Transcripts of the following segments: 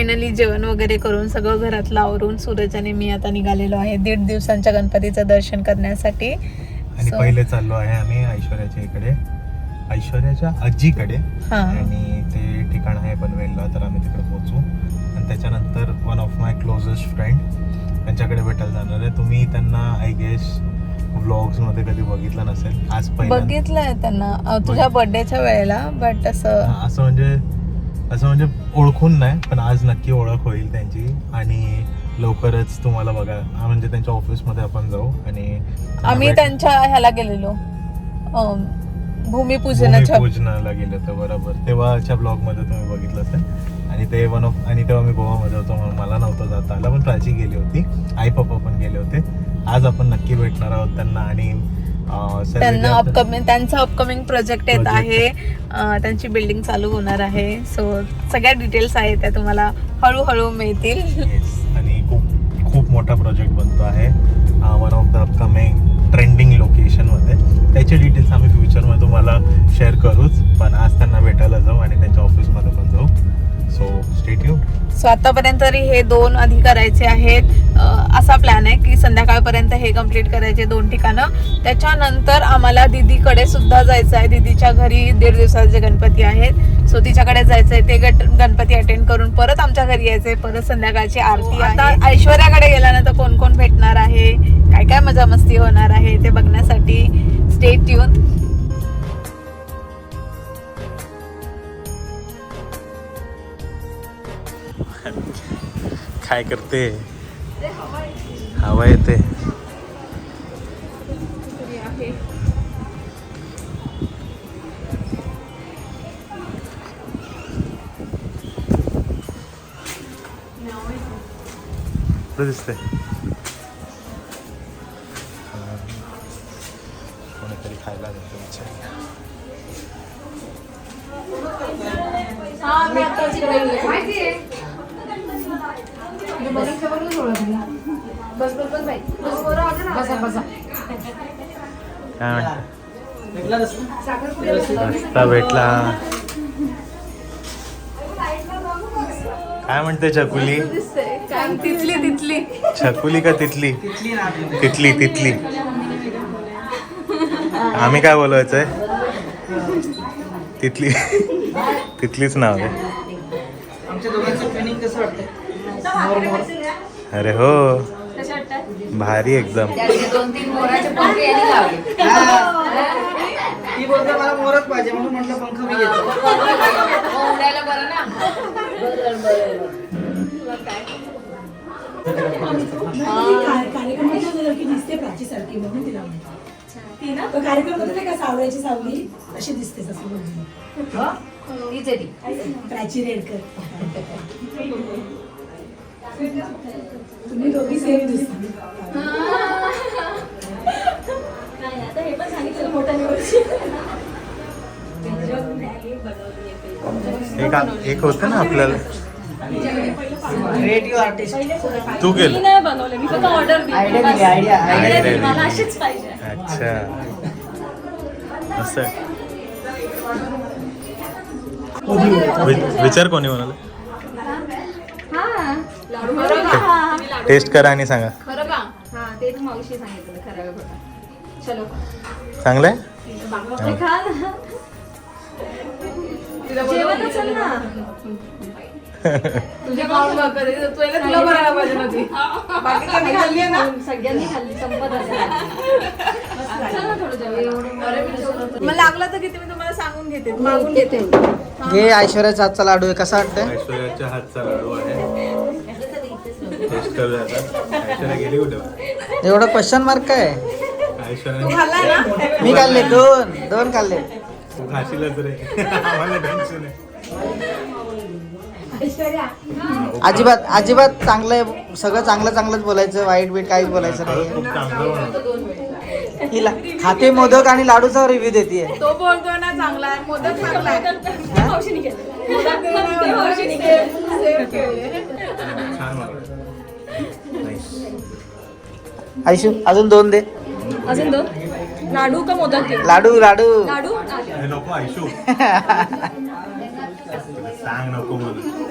Finally जेवण वगैरे करून सगळं घरातलं आवरून सूरज आणि मी आता निघालेलो आहे. दीड दिवसांच्या गणपतीचं दर्शन करण्यासाठी. आणि पहिले चाललो आहे आम्ही ऐश्वर्याच्या इकडे. ऐश्वर्याच्या आजीकडे. आणि ते ठिकाण आहे पनवेलला तर आम्ही तिकडे पोहोचू. आणि त्याच्यानंतर one of my closest friend त्यांच्याकडे भेटायला जाणार आहे. तुम्ही त्यांना आय गेस व्लॉग्समध्ये कधी बघितलं नसेल. आज बघितलंय त्यांना. तुझ्या बर्थडेच्या वेळेला बट असं असं म्हणजे असं म्हणजे ओळखून नाही पण आज नक्की ओळख होईल त्यांची. आणि लवकरच तुम्हाला बघा म्हणजे त्यांच्या ऑफिसमध्ये आपण जाऊ आणि आम्ही त्यांच्या ह्याला गेलेलो. अम, भूमिपूजनाच्या भूमिपूजनाला गेलो होतो बरोबर. तेव्हाच्या ब्लॉगमध्ये तुम्ही बघितलं असेल. आणि ते वन ऑफ आणि तेव्हा मी गोवामध्ये होतो म्हणून मला नव्हतं जाता आलं पण प्राची गेली होती. आई पप्पा पण गेले होते. आज आपण नक्की भेटणार आहोत त्यांना. आणि त्यांना अपकमिंग त्यांचा अपकमिंग प्रोजेक्ट येत. आहे. त्यांची बिल्डिंग चालू होणार आहे. सो सगळ्या डिटेल्स आहेत त्या तुम्हाला हळूहळू मिळतील. आणि खूप खूप मोठा प्रोजेक्ट बनतो आहे. One of the upcoming trending लोकेशनमध्ये त्याचे डिटेल्स आम्ही फ्युचरमध्ये तुम्हाला शेअर करूच. पण आज त्यांना भेटायला जाऊ आणि त्यांच्या ऑफिसमध्ये पण जाऊ. सो स्टेट यू सो आतापर्यंत तरी हे दोन आधी करायचे आहेत. असा प्लॅन आहे की संध्याकाळपर्यंत हे कंप्लीट करायचे दोन ठिकाणं. त्याच्यानंतर आम्हाला दिदीकडे सुद्धा जायचं आहे. दिदीच्या घरी दीड दिवसाचे गणपती आहेत. सो तिच्याकडे जायचं आहे. ते गट गणपती अटेंड करून परत आमच्या घरी यायचंय. परत संध्याकाळची आरती आता ऐश्वर्याकडे गेल्यानंतर कोण कोण भेटणार आहे? काय काय मजा मस्ती होणार आहे ते बघण्यासाठी. स्टेट ट्यून काय करते? हवा येते. कुठं दिसतंय? कोणीतरी खायला देतो विचार. काय म्हणता? रस्ता भेटला. काय म्हणते छकुली? तिथली तिथली. छकुली का तिथली? तिथली तिथली. आम्ही काय बोलवायचंय? तिथली. तिथलीच नाव आहे. अरे हो. भारी एकदम. दोन तीन मोराचे पंख यांनी लावले. ती बोलते मला मोरच पाहिजे म्हणून म्हटलं पंख मी घेतो. मग उडायला बरं ना. कार्यक्रमाच्या सारखी दिसते प्राची सारखी म्हणून तिला म्हणते. तो कार्यक्रम होता का सावळ्याची सावली अशी दिसते असं प्राची रेडकर. तुम्ही दोघी सेम एक एक होतं ना आपल्याला. क्रिएटिव्ह आर्टिस्ट तू केलं. नाही बनवले मी फक्त ऑर्डर दिली. आयडिया दिली आयडिया दिली. मला अशीच पाहिजे. अच्छा. असं. विचार कोणी म्हणाल? टेस्ट करा आणि सांगा. खरं का? हा ते तू मावशी सांगितलं खरं का खोटं चलो. चांगलंय? हे. खा ना जेवण असेल ना? तुझ्या पाहून बघ कधी तुला तुला बघायला पाहिजे नव्हती बाकीच्यांनी खाल्ली आहे ना? सगळ्यांनी खाल्ली संपत असेल. चल ना थोडं जेवण. मग लागलं तर किती मी तुम्हाला सांगून घेते. मागून घेते. हे. ऐश्वर्याचा हातचा लाडू आहे. कसा वाटतंय? ऐश्वर्याच्या हातचा लाडू आहे. टेस्ट करूया आता. ऐश्वर्या गेली कुठे? एवढा क्वेश्चन मार्क काय? ऐश्वर्या मी खाल्ले दोन दोन खाल्ले. तू खाशीलच रे. आम्हाला टेन्शन आहे. अजिबात अजिबात चांगलं आहे. सगळं चांगलं चांगलंच बोलायचं. वाईट बीट काहीच बोलायचं खरंच खूप नाही चांगलं. हिला खाते मोदक आणि लाडूचा रिव्ह्यू देते तो बोलतोय ना चांगला आहे. मोदक चांगला आहे. मावशीने केलं मोदक ते नाही मावशीने केले. Save केले. छान बनवलं आयशू अजून दोन दे. अजून दोन? लाडू का मोदक? लाडू लाडू. लाडू? हे नको ऐशू सांग नको म्हणून.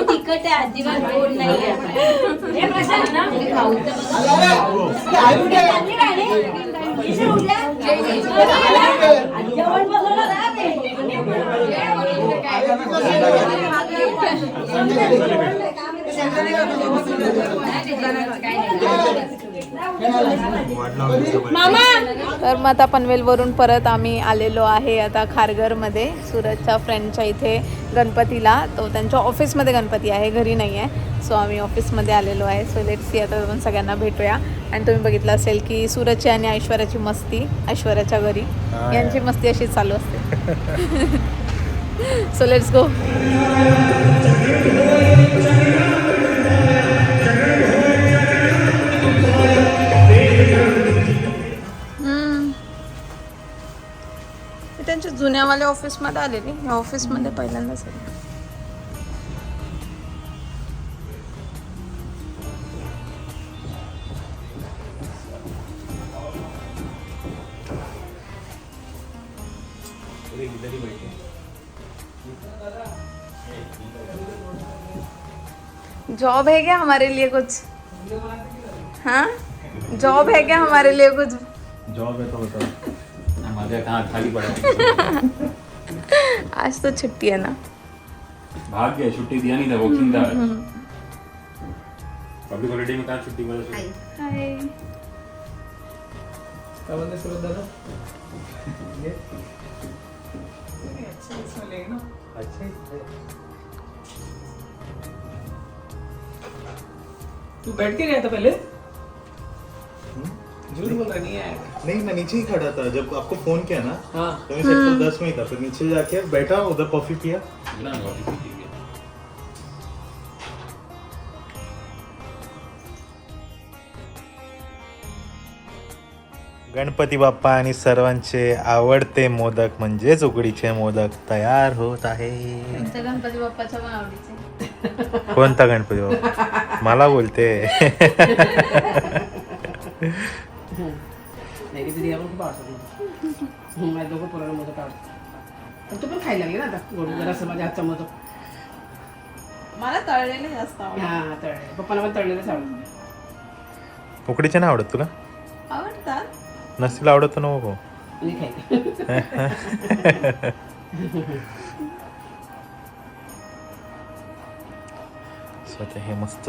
तिखट आहे अजिबात गोड नाही तर मग आता पनवेलवरून परत आम्ही आलेलो आहे आता खारघरमध्ये. सुरतच्या फ्रेंडच्या इथे गणपतीला. तो त्यांच्या ऑफिसमध्ये गणपती आहे घरी नाही आहे. सो आम्ही ऑफिसमध्ये आलेलो आहे. सो लेट सी आता आपण सगळ्यांना भेटूया. आणि तुम्ही बघितलं असेल की सूरजची आणि ऐश्वर्याची मस्ती ऐश्वर्याच्या घरी. यांची मस्ती अशी चालू असते. सो लेट्स गो त्यांच्या जुन्यावाल्या ऑफिसमध्ये आलेली. या ऑफिसमध्ये पहिल्यांदाच आली. जॉब है क्या हमारे लिए कुछ? हाँ? जॉब है क्या हमारे लिए कुछ? जॉब आहे तो होता हमारे कहाँ खाली पड़ा है। आज तो छुट्टी है ना। भाग गया छुट्टी दिया नहीं था वर्किंग था पब्लिक हॉलिडे में कहाँ छुट्टी बोला हाय तू बैठ के गया था पहले? झूठ बोल रहा नहीं है। नहीं मैं नीचे ही खड़ा था जब आपको फोन किया ना हाँ। तो मैं सेक्टर दस में ही था फिर नीचे जाके बैठा उधर कॉफी पिया। ना है गणपती बाप्पा आणि सर्वांचे आवडते मोदक म्हणजेच उकडीचे मोदक तयार होत आहे. तुमच्या गणपती बाप्पाच्या पण आवडीचे? कोणता गणपती बाप्पा? मला बोलते. नाही की दिदी आपण खूप आवडतात माझ्या दोघं पोरांना मोदक आवडतात पण तू पण खायला लागली ना आता गोड जरासं माझ्या हातचा मोदक मला तळलेले जास्त आवडतात हा तळले पप्पाला पण तळलेलंच आवडतं. उकडीचे नाही आवडत तुला? आवडतात. नसतील आवडत मी खायला स्वतः हे मस्त.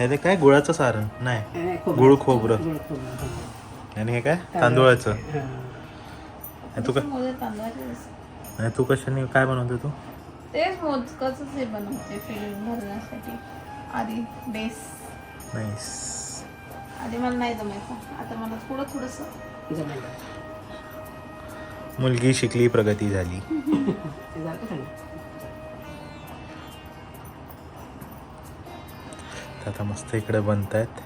हे ते काय गुळाचं सारण? नाही. गुळ खोबरं. गोड खोबरं, हा. आणि हे काय? तांदूळाचं. हा. तू काय? तू कशाने काय बनवते तू? तेच मोदकच हे बनवते फिलिंग भरण्यासाठी. आधी बेस. नाईस. आधी मला नाही जमायचं. आता मला थोडं थोडस जमेल. मुलगी शिकली प्रगती झाली. तर आता मस्त इकडे बनत आहेत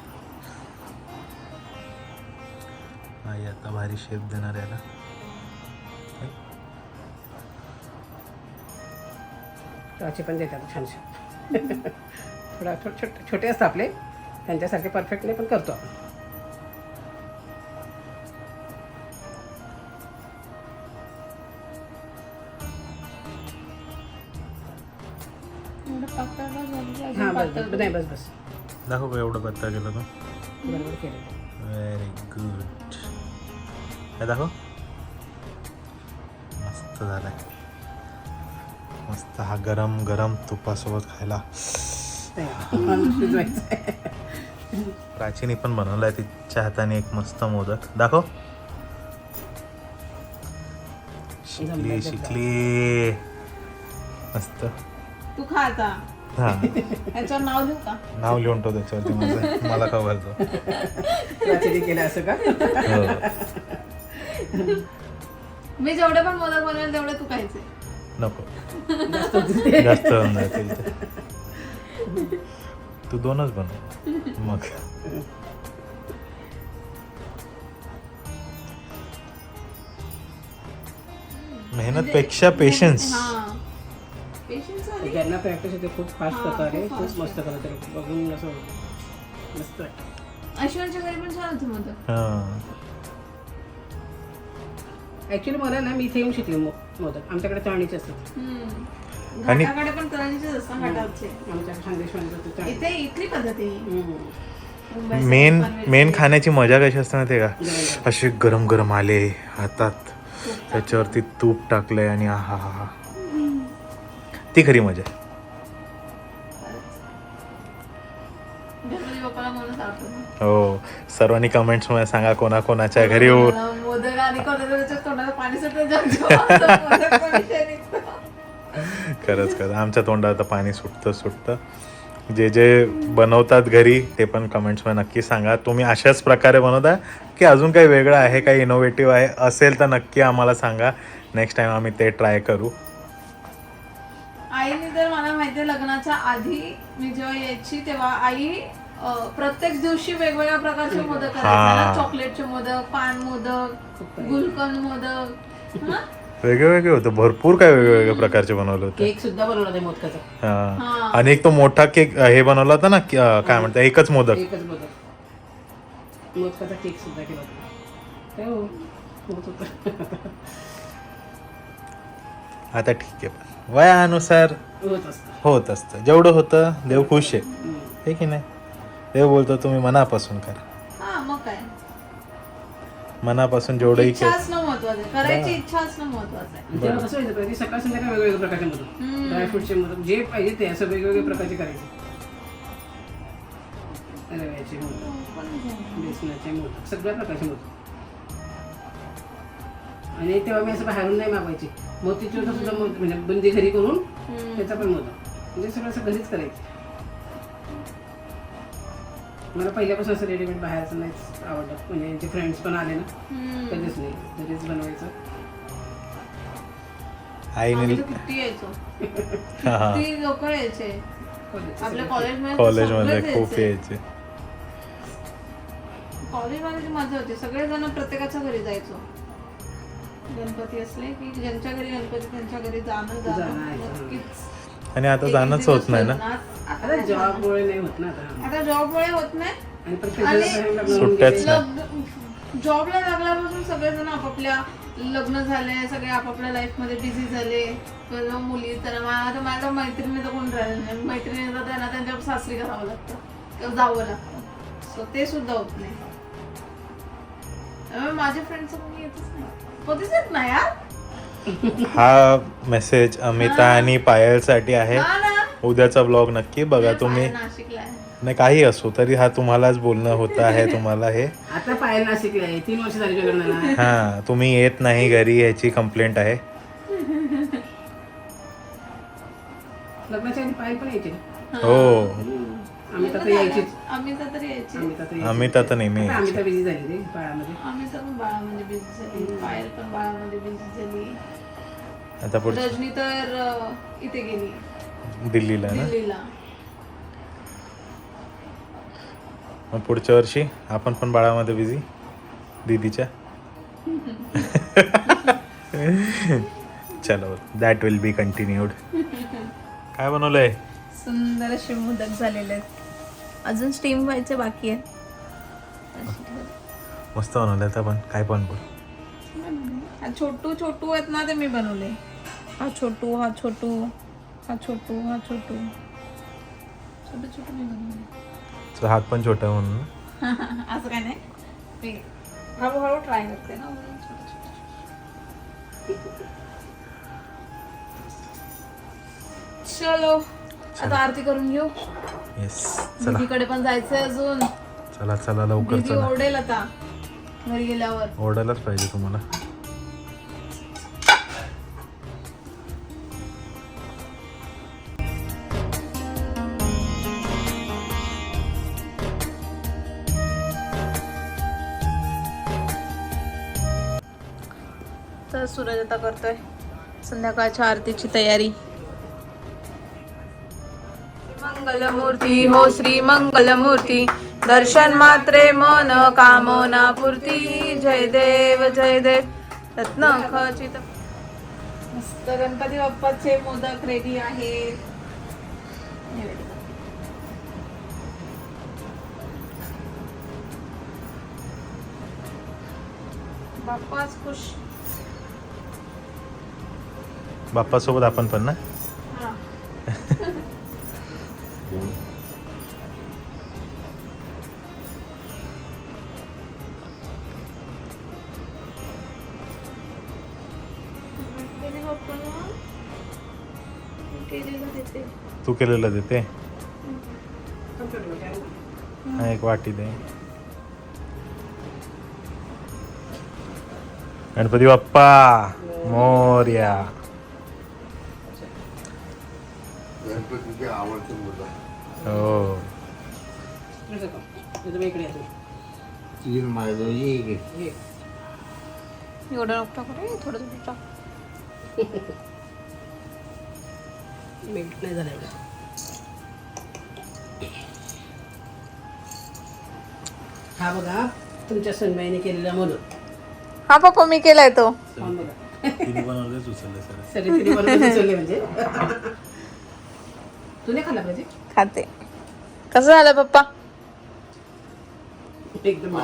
आई आता भारी शेप देणार याला. त्याचे पण देतात छान छान थोडा छोटे छोटे असतात आपले. त्यांच्यासारखे परफेक्ट नाही पण करतो आपण. दाखव का एवढं पत्ता केलं तू. व्हेरी गुड हे दाखव. मस्त झालाय. मस्त हा गरम गरम तुपासोबत खायला. प्राचीनी पण बनवलाय तिच्या हाताने एक मस्त मोदक. दाखव. शिकली शिकली. मस्त. तू खा हा. याच्यावर नाव लिहू का? नाव लिहून ठेव त्याच्यावरती माझं. मला खबरतो प्राचीने केलं असं का? हो. मी जेवढे पण मोदक बनवेल तेवढे तू खायचे नको. जास्त होऊन जातील ते. तू दोनच बनव. मग. मेहनत पेक्षा पेशन्स हा. पेशन्स ज्यांना प्रॅक्टिस होते खूप फास्ट करतात खूप मस्त करतात ते. बघून असं मस्त ऐश्वर्याच्या घरी पण छान होते मोदक हा. ॲक्च्युली मला ना मी इथे येऊन शिकले मो- मोदक आमच्याकडे तळणीचे असतात हम्म. आणि- घाटाकडे पण तळणीचेच असतात घाटाचे आमच्याकडे खानदेशमध्ये ते तळणी. इथे इथली पद्धत आहे ही. हम्म. मुंबईसारखी मेन. मेन खाण्याची मजा कशी असते माहिती आहे का असे गरम गरम आले हातात त्याच्यावरती तूप टाकलंय आणि आहा हा हा ती खरी मजा आहे. हो सर्वांनी कमेंट्समध्ये सांगा कोणा कोणाच्या घरी हो खरंच खरंच. आमच्या तोंडात आता पाणी सुटतं सुटतं. जे जे बनवतात घरी ते पण कमेंट्समध्ये नक्की सांगा. तुम्ही अशाच प्रकारे बनवता की अजून काही वेगळं आहे काही इनोव्हेटिव्ह आहे असेल तर नक्की आम्हाला सांगा. नेक्स्ट टाइम आम्ही ते ट्राय करू. आईने तर मला माहितीये लग्नाच्या आधी मी जेव्हा यायची तेव्हा आई प्रत्येक दिवशी वेगवेगळ्या प्रकारचे मोदक करायचे. ना चॉकलेटचे मोदक पान मोदक गुलकंद मोदक हा? वेगळे वेगळे होतं भरपूर काय वेगवेगळ्या प्रकारचे बनवलं होतं. केक सुद्धा बनवला ते मोदकाचा. हा. आणि एक तो मोठा केक हे बनवला होता ना काय म्हणतात एकच मोदक. एकच मोदक. मोदकाचा केक सुद्धा केला होता. हो? आता ठीक आहे. वयानुसार होत असतं. होत असतं. जेवढं होतं देव खुश आहे. हे की नाही? देव बोलतो तुम्ही मनापासून करा. हा मग काय? मनापासून जेवढंही इच्छा केलं असणं महत्वाचं आहे. करायची इच्छा असणं महत्वाचं आहे. आणि तेव्हा कसं व्हायचं पाहिजे सकाळ संध्याकाळ वेगवेगळ्या प्रकारचे मोदक ड्रायफ्रूटचे मोदक जे पाहिजे ते असं वेगवेगळ्या प्रकारचे करायचे. रव्याचे मोदक बेसनाचे मोदक सगळ्या प्रकारचे मोदक आणि तेव्हा मी असं बाहेरून नाही मागवायचे. मोतीचूरचा सुद्धा म्हणजे बुंदी घरी करून त्याचा पण मोदक. म्हणजे सगळं असं घरीच करायचं. मला पहिल्यापासून असं रेडीमेड बाहेरचं नाहीच आवडलं म्हणजे यांचे फ्रेंड्स पण आले ना कधीच नाही. घरीच बनवायचं. आईने आम्ही तर किती यायचो. किती लोक यायचे. कॉलेजचं आपल्या. कॉलेजमध्ये कॉलेजमध्ये खूप यायचे. कॉलेजमध्ये जी मजा होती. सगळेजण प्रत्येकाच्या घरी जायचो. गणपती असले की ज्यांच्या घरी गणपती त्यांच्या घरी जाणं जाणं. नक्कीच. आणि आता जाणंच होत नाही ना? आता जॉबमुळे नाही होत ना आता. आता जॉबमुळे होत नाही. आणि प्रत्येक आणि जण बाहेर लग्न होऊन सुट्ट्याच गेले. नाही. लग्न जॉबला लागल्यापासून सगळेजण आपापल्या लग्न झाले सगळे आपापल्या लाईफमध्ये बिझी झाले. किंवा मुली तर मा- आता माझ्या मैत्रिणी तर कोण राहिलं नाही. मैत्रिणी तर त्यांना त्यांच्या सासरी करावं लागतं. किंवा जावं लागतं. सो ते सुद्धा होत नाही. त्यामुळे माझ्या फ्रेंडचं कोणी येतच नाही. नाही यार हा मेसेज अमिता आणि पायलसाठी आहे. हा ना. उद्याचा ब्लॉग नक्की बघा तुम्ही. बाहेर नाशिकला आहे. नाही काही असो तरी हा तुम्हालाच बोलणं होतं आहे तुम्हाला हे. आता पायल नाशिकला आहे. तीन वर्ष झाली तुझ्या लग्नाला हा तुम्ही येत नाही घरी याची कंप्लेंट आहे. लग्नाच्या आधी पायल पण यायची. ना. हो. तर तर यायची तर अमित नेहमी यायची. तर बिझी झाली रे बाळामध्ये. आम्ही तर पण बाळामध्ये बिझी झाली. पायल पण बाळामध्ये बिझी झाली. आता पुढच्या रजनी तर अं, इथे गेली. दिल्लीला ना? दिल्लीला. मग पुढच्या वर्षी आपण पण बाळामध्ये बिझी दीदीच्या? चलो दॅट विल बी कंटिन्यूड काय बनवलंय? सुंदर असे मोदक झालेले आहेत. अजून स्टीम व्हायचे बाकी आहे मस्त बनवलंय आता पण काय पण बोल. छोटू छोटू आहेत ना ते मी बनवले. हा छोटू हा छोटू हा छोटू हा छोटू. छोटे छोटे मी बनवले. तुझा हात पण छोटा आहे म्हणून. असं काय नाही. मी हळूहळू ट्राय करते ना. म्हणून छोटे छोटे. चलो आता आरती करून घेऊ. येस चला. दीदीकडे पण जायचंय अजून. चला चला लवकर दीदी चला. ओरडेल आता. घरी गेल्यावर. ओरडायलाच पाहिजे तुम्हाला. तर सूरज आता करतोय. संध्याकाळच्या आरतीची तयारी. मंगलमूर्ती हो श्री मंगलमूर्ती. दर्शन मात्रे मन कामना पूर्ती. जय देव जय देव. रत्न खचित मस्त गणपती बाप्पाचे मोदक रेडी आहेत. बाप्पाच खुश. बाप्पासोबत आपण पण ना? गणपती तू केलेलं देते. हा, एक वाटी दे. गणपती बाप्पा मोर्या. हो. तुझं इकडे येतो एवढं नको टाकू रे थोडं थोडं टाक. मीठ नाही झालं एवढं हा बघा तुमच्या सन्माईने केलेला म्हणून हा पप्पा मी केलाय तो. तिने बनवलेच सर. उचलले म्हणजे. तू नाही खाल्ला पाहिजे? खाते. कसं झालं पप्पा? एकदम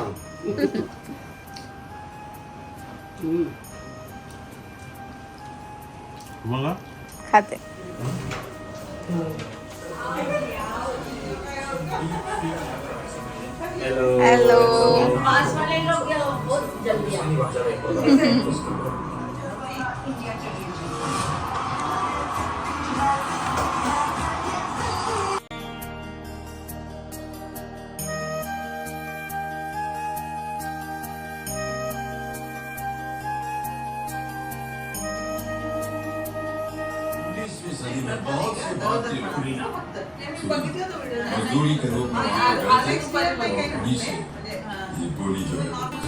खाते. हॅलो मजदूरी के रूप में करते और पुलिस से ये गोली जो है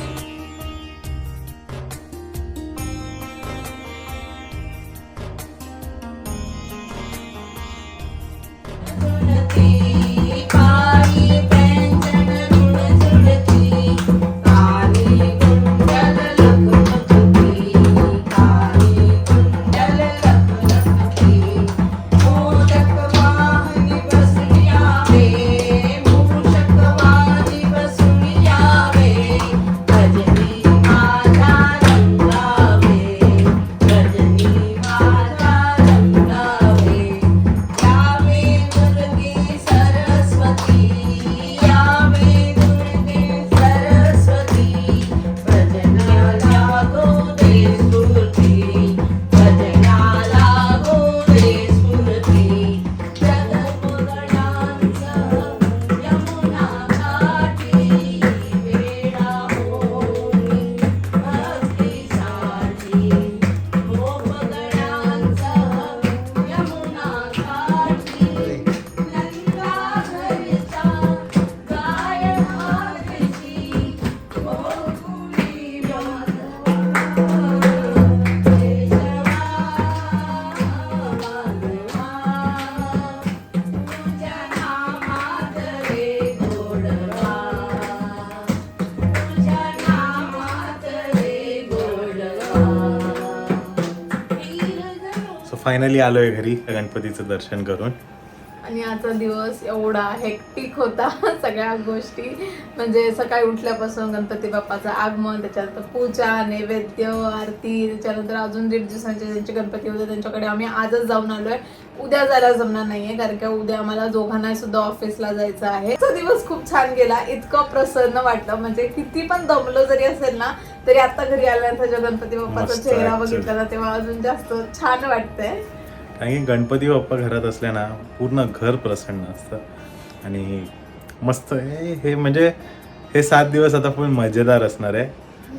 फायनली आलोय घरी गणपतीचं दर्शन करून. आणि आजचा दिवस एवढा हेक्टिक होता सगळ्या गोष्टी. म्हणजे सकाळी उठल्यापासून गणपती बाप्पाचं आगमन त्याच्यानंतर पूजा नैवेद्य आरती त्याच्यानंतर अजून दीड दिवसांचे ज्यांचे गणपती होते त्यांच्याकडे आम्ही आजच जाऊन आलोय. उद्या जायला जमणार नाहीये कारण की उद्या आम्हाला दोघांना सुद्धा ऑफिसला जायचं आहे. तो दिवस खूप छान गेला. इतकं प्रसन्न वाटलं. म्हणजे किती पण दमलो जरी असेल ना तरी आता घरी आल्यानंतर जेव्हा गणपती बाप्पाचा चेहरा. बघितला ना तेव्हा अजून जास्त छान वाटतंय. कारण की गणपती बाप्पा घरात असले ना पूर्ण घर प्रसन्न असतं. आणि मस्त हे हे म्हणजे हे सात दिवस आता फुल मजेदार असणार आहे.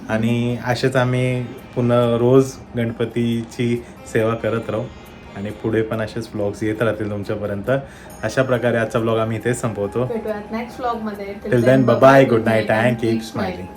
आणि असेच आम्ही पुन्हा रोज गणपतीची सेवा करत राहू. आणि पुढे पण असेच व्लॉग्स येत राहतील तुमच्यापर्यंत. अशा प्रकारे आजचा व्लॉग आम्ही इथेच संपवतो. Till then bye good night and keep smiling